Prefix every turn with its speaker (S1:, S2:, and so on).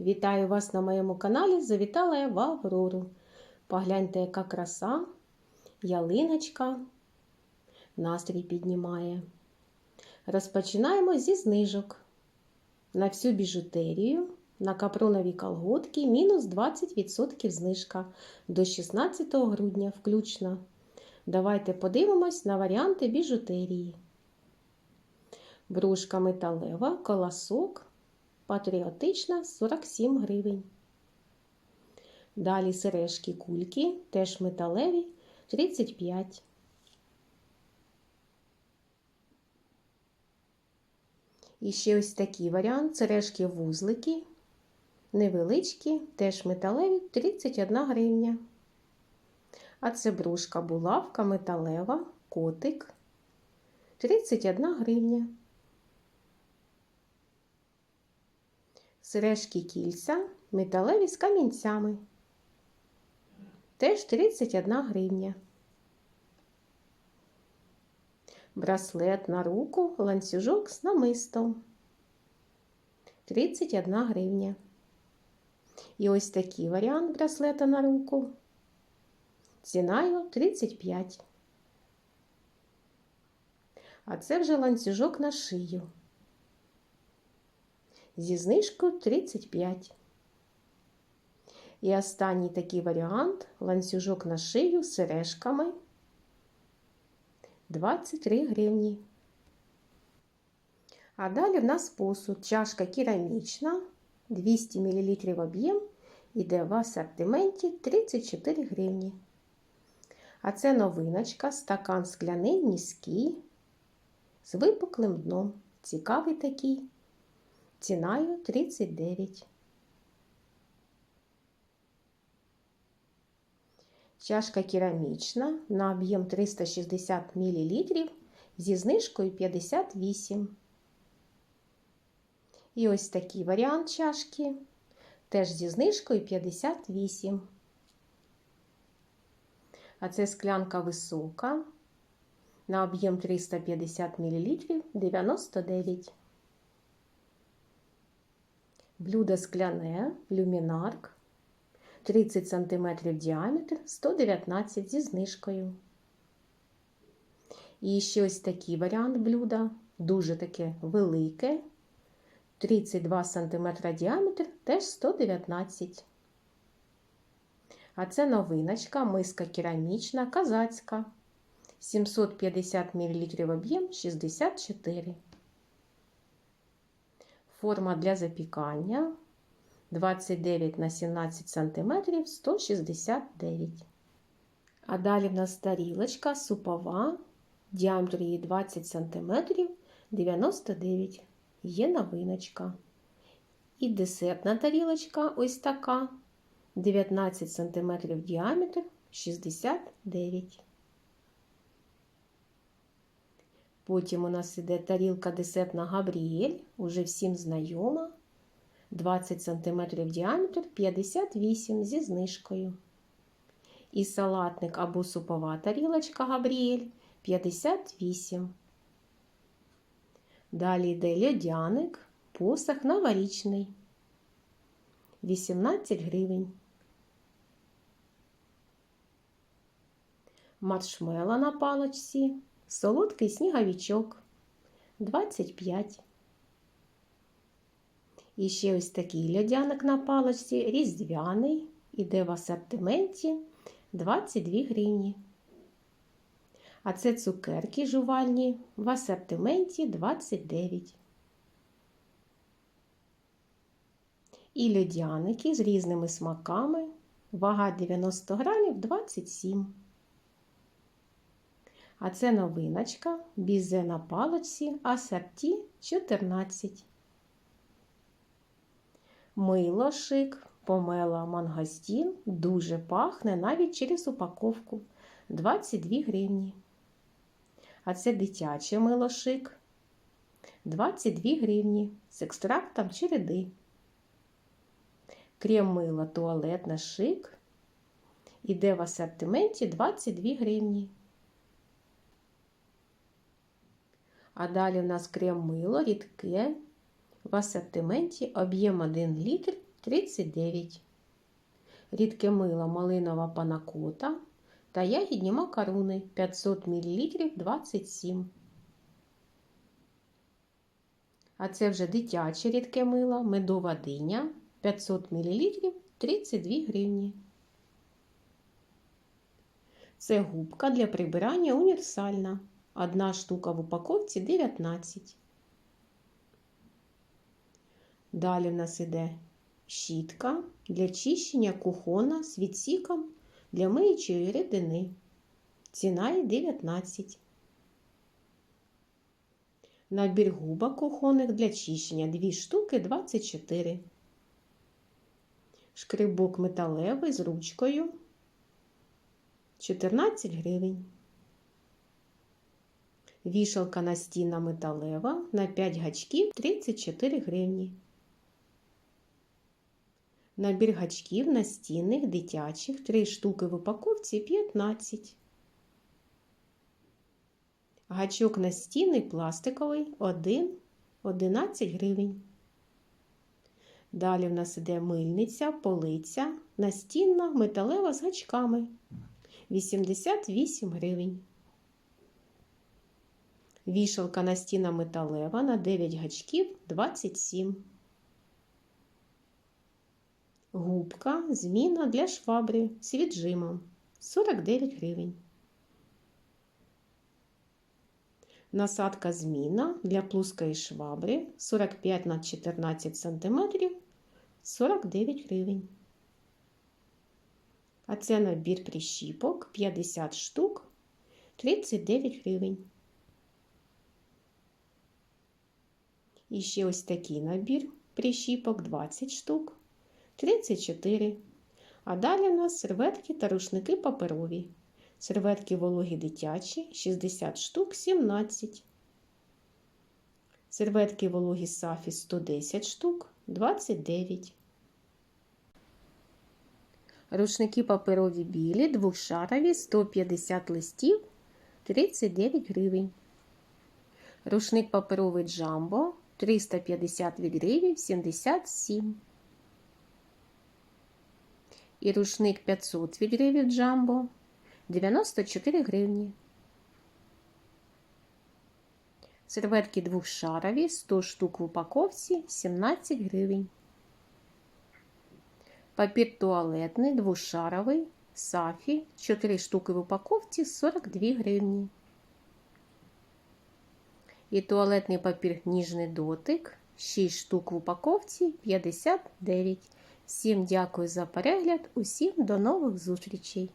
S1: Вітаю вас на моєму каналі. Завітала я в Аврору. Погляньте, яка краса, ялиночка, настрій піднімає. Розпочинаємо зі знижок. На всю біжутерію, на капронові колготки мінус 20% знижка до 16 грудня включно. Давайте подивимось на варіанти біжутерії. Брушка металева, колосок, патріотична 47 гривень. Далі сережки кульки, теж металеві 35. І ще ось такий варіант сережки вузлики, невеличкі, теж металеві 31 гривня. А це брушка булавка металева, котик 31 гривня. Сережки кільця металеві з камінцями. Теж 31 гривня. Браслет на руку, ланцюжок з намистом. 31 гривня. І ось такий варіант браслета на руку. Ціною 35. А це вже ланцюжок на шию. Зі знижкою 35. І останній такий варіант ланцюжок на шию з сережками 23 гривні. А далі в нас посуд. Чашка керамічна, 200 мл об'єм, іде в асортименті 34 гривні. А це новиночка, стакан скляний низький, з випуклим дном. Цікавий такий. Ціною 39. Чашка керамічна на об'єм 360 мл зі знижкою 58. І ось такий варіант чашки. Теж зі знижкою 58. А це склянка висока. На об'єм 350 мл 99. Блюдо скляне, люмінарк. 30 см діаметр, 119 зі знижкою. І ще ось такий варіант блюда. Дуже таке велике. 32 см діаметр, теж 119. А це новиночка, миска керамічна, казацька. 750 мл об'єм 64. Форма для запікання 29 на 17 см 169. А далі в нас тарілочка супова, діаметр її 20 см 99. Є новиночка. І десертна тарілочка ось така 19 см діаметр 69. Потім у нас іде тарілка десертна Габріель, уже всім знайома. 20 см діаметр 58 зі знижкою. І салатник або супова тарілочка Габріель 58. Далі йде льодяник, посах новорічний 18 гривень. Маршмела на палочці, солодкий сніговичок 25. І ще ось такий льодяник на палочці, різдвяний, іде в асортименті 22 гривні. А це цукерки жувальні в асортименті 29. І льодяники з різними смаками. Вага 90 грамів 27. А це новиночка, бізе на палочці, асорті 14. Мило шик, помела мангостін, дуже пахне навіть через упаковку 22 гривні. А це дитяче мило шик 22 гривні з екстрактом череди. Крем мила туалетна шик. Іде в асортименті 22 гривні. А далі у нас крем мило рідке в асортименті об'єм 1 літр 39. Рідке мило малинова панакота та ягідні макаруни 500 мл 27. А це вже дитяче рідке мило, медова диня 500 мл 32 гривні. Це губка для прибирання універсальна. Одна штука в упаковці 19. Далі в нас іде щітка для чищення кухона з відсіком для миючої рідини. Ціна є 19. Набір губок кухонних для чищення 2 штуки 24. Шкрибок металевий з ручкою 14 гривень. Вішалка настінна металева на 5 гачків 34 гривні. Набір гачків настінних дитячих 3 штуки в упаковці 15. Гачок настінний пластиковий 1 11 гривень. Далі в нас іде мильниця, полиця, настінна металева з гачками 88 гривень. Вішалка настінна металева на 9 гачків 27. Губка зміна для швабри з віджимом 49 гривень. Насадка зміна для плоскої швабри 45 на 14 см 49 гривень. А це набір прищіпок 50 штук 39 гривень. І ще ось такий набір прищіпок 20 штук 34. А далі у нас серветки та рушники паперові. Серветки вологі дитячі 60 штук 17. Серветки вологі сафі 110 штук 29. Рушники паперові білі, двохшарові 150 листів 39 гривень. Рушник паперовий джамбо 350 відривів 77. І рушник 500 відривів джамбо 94 гривні. Серветки двохшарові 100 штук в упаковці 17 гривень. Папір туалетний двошаровий сафі 4 штуки в упаковці 42 гривні. І туалетний папір ніжний дотик 6 штук в упаковці 59. Всім дякую за перегляд, усім до нових зустрічей!